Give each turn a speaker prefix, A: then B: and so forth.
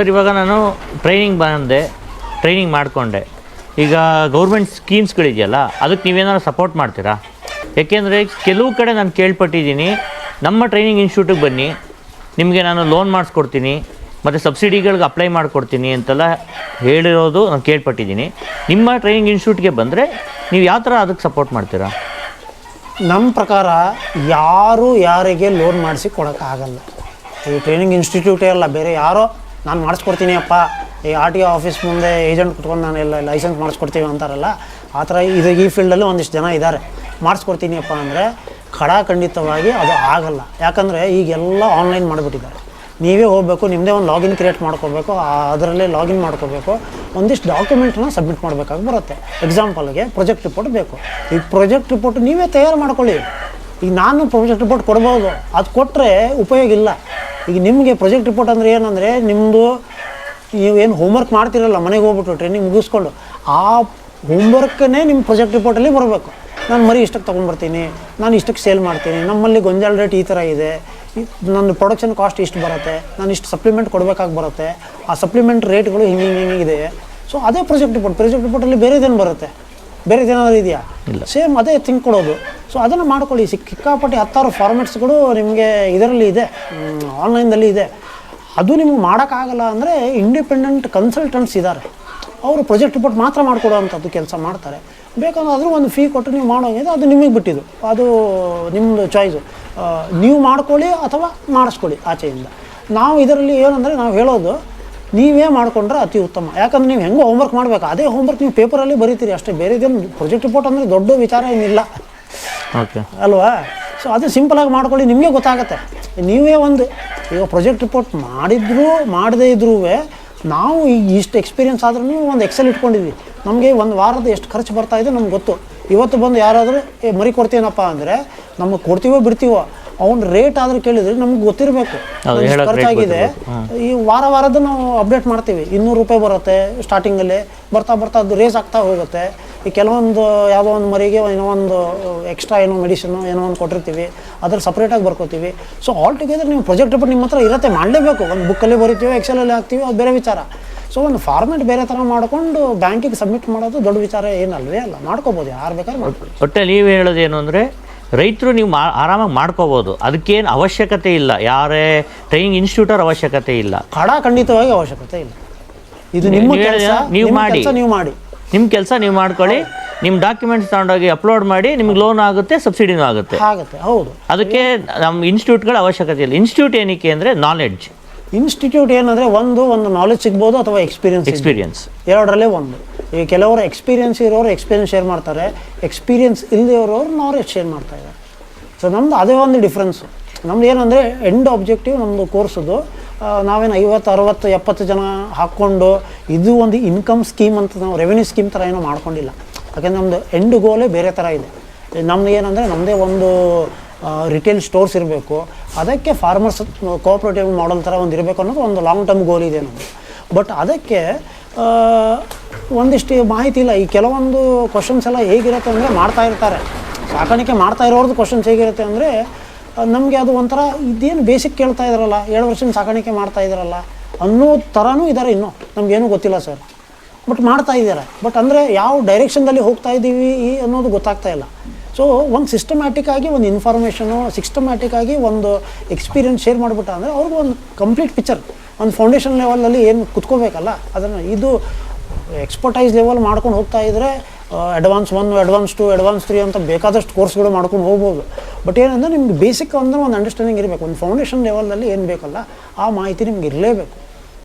A: Sir ಇವಾಗ ನಾನು training ಬಂದೆ ಟ್ರೈನಿಂಗ್ ಮಾಡಿಕೊಂಡೆ. ಈಗ ಗೌರ್ಮೆಂಟ್ ಸ್ಕೀಮ್ಸ್ಗಳಿದೆಯಲ್ಲ ಅದಕ್ಕೆ ನೀವೇನಾದ್ರು ಸಪೋರ್ಟ್ ಮಾಡ್ತೀರಾ? ಯಾಕೆಂದರೆ ಕೆಲವು ಕಡೆ ನಾನು ಕೇಳ್ಪಟ್ಟಿದ್ದೀನಿ, ನಮ್ಮ ಟ್ರೈನಿಂಗ್ ಇನ್ಸ್ಟಿಟ್ಯೂಟಿಗೆ ಬನ್ನಿ, ನಿಮಗೆ ನಾನು ಲೋನ್ ಮಾಡಿಸ್ಕೊಡ್ತೀನಿ, ಮತ್ತು ಸಬ್ಸಿಡಿಗಳಿಗೆ ಅಪ್ಲೈ ಮಾಡಿಕೊಡ್ತೀನಿ ಅಂತೆಲ್ಲ ಹೇಳಿರೋದು ನಾನು ಕೇಳ್ಪಟ್ಟಿದ್ದೀನಿ. ನಿಮ್ಮ ಟ್ರೈನಿಂಗ್ ಇನ್ಸ್ಟಿಟ್ಯೂಟ್ಗೆ ಬಂದರೆ ನೀವು ಯಾವ ಥರ ಅದಕ್ಕೆ ಸಪೋರ್ಟ್ ಮಾಡ್ತೀರಾ?
B: ನಮ್ಮ ಪ್ರಕಾರ ಯಾರು ಯಾರಿಗೆ ಲೋನ್ ಮಾಡಿಸಿ ಕೊಡೋಕ್ಕಾಗಲ್ಲ. ಈ ಟ್ರೈನಿಂಗ್ ಇನ್ಸ್ಟಿಟ್ಯೂಟೇ ಅಲ್ಲ, ಬೇರೆ ಯಾರೋ ನಾನು ಮಾಡಿಸ್ಕೊಡ್ತೀನಿ ಅಪ್ಪ. ಈ ಆರ್ ಟಿ ಒ ಆಫೀಸ್ ಮುಂದೆ ಏಜೆಂಟ್ ಕುತ್ಕೊಂಡು ನಾನು ಎಲ್ಲ ಲೈಸೆನ್ಸ್ ಮಾಡಿಸ್ಕೊಡ್ತೀವಿ ಅಂತಾರಲ್ಲ, ಆ ಥರ ಇದು ಈ ಫೀಲ್ಡಲ್ಲಿ ಒಂದಿಷ್ಟು ಜನ ಇದ್ದಾರೆ. ಮಾಡಿಸ್ಕೊಡ್ತೀನಿ ಅಪ್ಪ ಅಂದರೆ ಖಡಾಖಂಡಿತವಾಗಿ ಅದು ಆಗಲ್ಲ. ಯಾಕಂದರೆ ಈಗೆಲ್ಲ ಆನ್ಲೈನ್ ಮಾಡಿಬಿಟ್ಟಿದ್ದಾರೆ. ನೀವೇ ಹೋಗಬೇಕು ನಿಮ್ಮದೇ ಒಂದು ಲಾಗಿನ್ ಕ್ರಿಯೇಟ್ ಮಾಡ್ಕೋಬೇಕು ಅದರಲ್ಲೇ ಲಾಗಿನ್ ಮಾಡ್ಕೋಬೇಕು. ಒಂದಿಷ್ಟು ಡಾಕ್ಯುಮೆಂಟ್ನ ಸಬ್ಮಿಟ್ ಮಾಡಬೇಕಾಗಿ ಬರುತ್ತೆ. ಎಕ್ಸಾಂಪಲ್ಗೆ ಪ್ರೊಜೆಕ್ಟ್ ರಿಪೋರ್ಟ್ ಬೇಕು. ಈಗ ಪ್ರೊಜೆಕ್ಟ್ ರಿಪೋರ್ಟ್ ನೀವೇ ತಯಾರು ಮಾಡ್ಕೊಳ್ಳಿ. ಈಗ ನಾನು ಪ್ರಾಜೆಕ್ಟ್ ರಿಪೋರ್ಟ್ ಕೊಡ್ಬೋದು. ಅದು ಕೊಟ್ಟರೆ ಉಪಯೋಗ ಇಲ್ಲ. ಈಗ ನಿಮಗೆ ಪ್ರಾಜೆಕ್ಟ್ ರಿಪೋರ್ಟ್ ಅಂದರೆ ಏನಂದರೆ ನಿಮ್ಮದು ನೀವು ಏನು ಹೋಮ್ವರ್ಕ್ ಮಾಡ್ತಿರಲ್ಲ, ಮನೆಗೆ ಹೋಗ್ಬಿಟ್ಟು ಟ್ರೈನಿಂಗ್ ಮುಗಿಸ್ಕೊಂಡು, ಆ ಹೋಮ್ವರ್ಕನ್ನೇ ನಿಮ್ಮ ಪ್ರಾಜೆಕ್ಟ್ ರಿಪೋರ್ಟಲ್ಲಿ ಬರಬೇಕು. ನಾನು ಮರಿ ಇಷ್ಟಕ್ಕೆ ತೊಗೊಂಡ್ಬರ್ತೀನಿ ನಾನು ಇಷ್ಟಕ್ಕೆ ಸೇಲ್ ಮಾಡ್ತೀನಿ, ನಮ್ಮಲ್ಲಿ ಗೊಂಜಾಳ ರೇಟ್ ಈ ಥರ ಇದೆ ನನ್ನ ಪ್ರೊಡಕ್ಷನ್ ಕಾಸ್ಟ್ ಇಷ್ಟು ಬರುತ್ತೆ, ನಾನು ಇಷ್ಟು ಸಪ್ಲಿಮೆಂಟ್ ಕೊಡಬೇಕಾಗಿ ಬರುತ್ತೆ, ಆ ಸಪ್ಲಿಮೆಂಟ್ ರೇಟ್ಗಳು ಹಿಂಗೆ ಹಿಂಗೆ ಹಿಂಗಿದೆ ಸೊ ಅದೇ ಪ್ರಾಜೆಕ್ಟ್ ರಿಪೋರ್ಟ್ ಪ್ರಾಜೆಕ್ಟ್ ರಿಪೋರ್ಟಲ್ಲಿ ಬೇರೆದೇನು ಬರುತ್ತೆ? ಬೇರೆದೇನಾದ್ರು ಇದೆಯಾ? ಸೇಮ್ ಅದೇ ಥಿಂಕ್ ಕೊಡೋದು ಸೊ ಅದನ್ನು ಮಾಡ್ಕೊಳ್ಳಿ. ಸಿಕ್ ಸಿಕ್ಕಾಪಟ್ಟೆ ಹತ್ತಾರು ಫಾರ್ಮೆಟ್ಸ್ಗಳು ನಿಮಗೆ ಇದರಲ್ಲಿ ಇದೆ. ಆನ್ಲೈನಲ್ಲಿ ಇದೆ. ಅದು ನಿಮ್ಗೆ ಮಾಡೋಕ್ಕಾಗಲ್ಲ ಅಂದರೆ ಇಂಡಿಪೆಂಡೆಂಟ್ ಕನ್ಸಲ್ಟೆಂಟ್ಸ್ ಇದ್ದಾರೆ ಅವರು ಪ್ರೊಜೆಕ್ಟ್ ರಿಪೋರ್ಟ್ ಮಾತ್ರ ಮಾಡಿಕೊಡುವಂಥದ್ದು ಕೆಲಸ ಮಾಡ್ತಾರೆ. ಬೇಕಂದ್ರೆ ಆದರೂ ಒಂದು ಫೀ ಕೊಟ್ಟು ನೀವು ಮಾಡೋಂಗಿದೆ ಅದು ನಿಮಗೆ ಬಿಟ್ಟಿದ್ದು. ಅದು ನಿಮ್ಮದು ಚಾಯ್ಸು ನೀವು ಮಾಡ್ಕೊಳ್ಳಿ ಅಥವಾ ಮಾಡಿಸ್ಕೊಳ್ಳಿ ಆಚೆಯಿಂದ. ನಾವು ಇದರಲ್ಲಿ ಏನಂದರೆ ನಾವು ಹೇಳೋದು ನೀವೇ ಮಾಡಿಕೊಂಡ್ರೆ ಅತಿ ಉತ್ತಮ. ಯಾಕಂದ್ರೆ ನೀವು ಹೆಂಗೋ ಹೋಮ್ವರ್ಕ್ ಮಾಡಬೇಕು. ಅದೇ ಹೋಮ್ವರ್ಕ್ ನೀವು ಪೇಪರಲ್ಲಿ ಬರೀತೀರಿ ಅಷ್ಟೇ. ಬೇರೆದೇನು ಪ್ರಾಜೆಕ್ಟ್ ರಿಪೋರ್ಟ್ ಅಂದರೆ ದೊಡ್ಡ ವಿಚಾರ ಏನಿಲ್ಲ.
A: ಓಕೆ
B: ಅಲ್ವಾ? ಸೊ ಅದು ಸಿಂಪಲಾಗಿ ಮಾಡ್ಕೊಳ್ಳಿ ನಿಮಗೆ ಗೊತ್ತಾಗುತ್ತೆ. ನೀವೇ ಒಂದು ಈಗ ಪ್ರಾಜೆಕ್ಟ್ ರಿಪೋರ್ಟ್ ಮಾಡಿದ್ರು ಮಾಡದೇ ಇದ್ರೂ ನಾವು ಈಗ ಇಷ್ಟು ಎಕ್ಸ್ಪೀರಿಯನ್ಸ್ ಆದ್ರೂ ಒಂದು ಎಕ್ಸೆಲ್ ಇಟ್ಕೊಂಡಿದ್ವಿ ನಮಗೆ ಒಂದು ವಾರದ ಎಷ್ಟು ಖರ್ಚು ಬರ್ತಾ ಇದೆ ನಮ್ಗೆ ಗೊತ್ತು. ಇವತ್ತು ಬಂದು ಯಾರಾದರೂ ಏ ಮರಿ ಕೊಡ್ತೀನಪ್ಪ ಅಂದರೆ ನಮಗೆ ಕೊಡ್ತೀವೋ ಬಿಡ್ತೀವೋ? ಅವ್ನ ರೇಟ್ ಆದ್ರೆ ಕೇಳಿದ್ರೆ ನಮ್ಗೆ ಗೊತ್ತಿರಬೇಕು. ಖರ್ಚಾಗಿದೆ. ಈ ವಾರ ವಾರದ ನಾವು ಅಪ್ಡೇಟ್ ಮಾಡ್ತೀವಿ. ಇನ್ನೂರು ರೂಪಾಯಿ ಬರುತ್ತೆ ಸ್ಟಾರ್ಟಿಂಗಲ್ಲಿ ಬರ್ತಾ ಬರ್ತಾ ಅದು ರೇಸ್ ಆಗ್ತಾ ಹೋಗುತ್ತೆ. ಈ ಕೆಲವೊಂದು ಯಾವುದೋ ಒಂದು ಮರಿಗೆ ಏನೋ ಒಂದು ಎಕ್ಸ್ಟ್ರಾ ಏನೋ ಮೆಡಿಸಿನ್ ಏನೋ ಒಂದು ಕೊಟ್ಟಿರ್ತೀವಿ. ಅದ್ರ ಸಪ್ರೇಟಾಗಿ ಬರ್ಕೋತೀವಿ. ಸೊ ಆಲ್ ಟುಗೆದರ್ ನೀವು ಪ್ರಾಜೆಕ್ಟ್ ರಿಪೋರ್ಟ್ ನಿಮ್ಮ ಹತ್ರ ಇರತ್ತೆ ಮಾಡಲೇಬೇಕು. ಒಂದು ಬುಕ್ಕಲ್ಲಿ ಬರಿತೀವಿ ಎಕ್ಸೆಲಲ್ಲಿ ಹಾಕ್ತೀವಿ ಅದು ಬೇರೆ ವಿಚಾರ. ಸೊ ಒಂದು ಫಾರ್ಮೆಟ್ ಬೇರೆ ಥರ ಮಾಡಿಕೊಂಡು ಬ್ಯಾಂಕಿಗೆ ಸಬ್ಮಿಟ್ ಮಾಡೋದು ದೊಡ್ಡ ವಿಚಾರ ಏನಲ್ವೇ ಅಲ್ಲ. ಮಾಡ್ಕೋಬೋದು ಯಾರು ಬೇಕಾದ್ರೆ ಮಾಡ್ಕೊಳ್ಳಿ
A: ಒಟ್ಟೆ ನೀವು ಹೇಳೋದೇನು ಅಂದರೆ ರೈತರು ನೀವು ಮಾ ಆರಾಮಾಗಿ ಮಾಡ್ಕೋಬೋದು. ಅದಕ್ಕೇನು ಅವಶ್ಯಕತೆ ಇಲ್ಲ. ಯಾರೇ ಟ್ರೈನಿಂಗ್ ಇನ್ಸ್ಟಿಟ್ಯೂಟರ್ ಅವಶ್ಯಕತೆ ಇಲ್ಲ.
B: ಖಡಾ ಖಂಡಿತವಾಗಿ ಅವಶ್ಯಕತೆ ಇಲ್ಲ. ಇದು ನಿಮ್ಮ
A: ನೀವು
B: ಕೆಲಸ
A: ನೀವು ಮಾಡಿ.
B: ನೀವು ಮಾಡಿ.
A: ನಿಮ್ಮ ಕೆಲಸ ನೀವು ಮಾಡ್ಕೊಳ್ಳಿ. ನಿಮ್ಮ ಡಾಕ್ಯುಮೆಂಟ್ಸ್ ತಗೊಂಡೋಗಿ ಅಪ್ಲೋಡ್ ಮಾಡಿ ನಿಮ್ಗೆ ಲೋನ್ ಆಗುತ್ತೆ ಸಬ್ಸಿಡಿನೂ ಆಗುತ್ತೆ.
B: ಆಗುತ್ತೆ ಹೌದು.
A: ಅದಕ್ಕೆ ನಮ್ಮ ಇನ್ಸ್ಟಿಟ್ಯೂಟ್ಗಳ ಅವಶ್ಯಕತೆ ಇಲ್ಲ. ಇನ್ಸ್ಟಿಟ್ಯೂಟ್ ಏನಕ್ಕೆ ಅಂದರೆ ನಾಲೆಡ್ಜ್
B: ಇನ್ಸ್ಟಿಟ್ಯೂಟ್ ಏನಂದರೆ ಒಂದು ಒಂದು ನಾಲೆಜ್ ಸಿಗ್ಬೋದು ಅಥವಾ ಎಕ್ಸ್ಪೀರಿಯನ್ಸ್
A: ಎಕ್ಸ್ಪೀರಿಯನ್ಸ್
B: ಎರಡರಲ್ಲೇ ಒಂದು. ಈಗ ಕೆಲವರು ಎಕ್ಸ್ಪೀರಿಯನ್ಸ್ ಇರೋರು ಎಕ್ಸ್ಪೀರಿಯನ್ಸ್ ಶೇರ್ ಮಾಡ್ತಾರೆ ಎಕ್ಸ್ಪೀರಿಯನ್ಸ್ ಇಲ್ಲದೆ ಇರೋರು ನಾಲೆಜ್ ಶೇರ್ ಮಾಡ್ತಾ ಇದ್ದಾರೆ. ಸೊ ನಮ್ದು ಅದೇ ಒಂದು ಡಿಫ್ರೆನ್ಸು ನಮ್ದು ಏನಂದರೆ ಎಂಡ್ ಆಬ್ಜೆಕ್ಟಿವ್ ನಮ್ಮದು ಕೋರ್ಸದು ನಾವೇನು ಐವತ್ತು ಅರವತ್ತು ಎಪ್ಪತ್ತು ಜನ ಹಾಕ್ಕೊಂಡು ಇದು ಒಂದು ಇನ್ಕಮ್ ಸ್ಕೀಮ್ ಅಂತ ನಾವು ರೆವೆನ್ಯೂ ಸ್ಕೀಮ್ ಥರ ಏನೂ ಮಾಡ್ಕೊಂಡಿಲ್ಲ. ಯಾಕೆಂದ್ರೆ ನಮ್ಮದು ಎಂಡ್ ಗೋಲೇ ಬೇರೆ ಥರ ಇದೆ. ನಮ್ದು ಏನಂದರೆ ನಮ್ಮದೇ ಒಂದು ರಿಟೇಲ್ ಸ್ಟೋರ್ಸ್ ಇರಬೇಕು. ಅದಕ್ಕೆ ಫಾರ್ಮರ್ಸ್ ಕೋಆಪ್ರೇಟಿವ್ ಮಾಡಲ್ ಥರ ಒಂದು ಇರಬೇಕು ಅನ್ನೋದು ಒಂದು ಲಾಂಗ್ ಟರ್ಮ್ ಗೋಲ್ ಇದೆ ನಮ್ಮದು ಬಟ್ ಅದಕ್ಕೆ ಒಂದಿಷ್ಟು ಮಾಹಿತಿ ಇಲ್ಲ. ಈ ಕೆಲವೊಂದು ಕ್ವಶನ್ಸ್ ಎಲ್ಲ ಹೇಗಿರುತ್ತೆ ಅಂದರೆ ಮಾಡ್ತಾ ಇರ್ತಾರೆ. ಸಾಕಾಣಿಕೆ ಮಾಡ್ತಾ ಇರೋರ್ದು ಕ್ವಶನ್ಸ್ ಹೇಗಿರುತ್ತೆ ಅಂದರೆ ನಮಗೆ ಅದು ಒಂಥರ ಇದೇನು ಬೇಸಿಕ್ ಕೇಳ್ತಾ ಇದ್ದಾರಲ್ಲ ಏಳು ವರ್ಷದ ಸಾಕಾಣಿಕೆ ಮಾಡ್ತಾ ಇದ್ದಾರಲ್ಲ ಅನ್ನೋ ಥರನೂ ಇದ್ದಾರೆ ಇನ್ನೂ. ನಮಗೇನು ಗೊತ್ತಿಲ್ಲ ಸರ್ ಬಟ್ ಮಾಡ್ತಾ ಇದ್ದಾರೆ. ಬಟ್ ಅಂದರೆ ಯಾವ ಡೈರೆಕ್ಷನ್ದಲ್ಲಿ ಹೋಗ್ತಾ ಇದ್ದೀವಿ ಅನ್ನೋದು ಗೊತ್ತಾಗ್ತಾ ಇಲ್ಲ. ಸೊ ಒಂದು ಸಿಸ್ಟಮ್ಯಾಟಿಕ್ ಆಗಿ ಒಂದು ಇನ್ಫಾರ್ಮೇಷನು ಸಿಸ್ಟಮ್ಯಾಟಿಕ್ ಆಗಿ ಒಂದು ಎಕ್ಸ್ಪೀರಿಯನ್ಸ್ ಶೇರ್ ಮಾಡಿಬಿಟ್ಟ ಅಂದರೆ ಅವ್ರಿಗೆ ಒಂದು ಕಂಪ್ಲೀಟ್ ಪಿಕ್ಚರ್ ಒಂದು ಫೌಂಡೇಶನ್ ಲೆವೆಲಲ್ಲಿ ಏನು ಕುತ್ಕೋಬೇಕಲ್ಲ, ಅದನ್ನು ಇದು ಎಕ್ಸ್ಪರ್ಟೈಸ್ ಲೆವೆಲ್ ಮಾಡ್ಕೊಂಡು ಹೋಗ್ತಾ ಇದ್ದರೆ advance one advance two advance three ಅಂತ ಬೇಕಾದಷ್ಟು ಕೋರ್ಸ್ಗಳು ಮಾಡ್ಕೊಂಡು ಹೋಗ್ಬೋದು. ಬಟ್ ಏನಂದರೆ ನಿಮ್ಗೆ ಬೇಸಿಕ್ ಅಂದರೆ ಒಂದು ಅಂಡರ್ಸ್ಟ್ಯಾಂಡಿಂಗ್ ಇರಬೇಕು, ಒಂದು ಫೌಂಡೇಶನ್ ಲೆವೆಲಲ್ಲಿ ಏನು ಬೇಕಲ್ಲ, ಆ ಮಾಹಿತಿ ನಿಮ್ಗೆ ಇರಲೇಬೇಕು.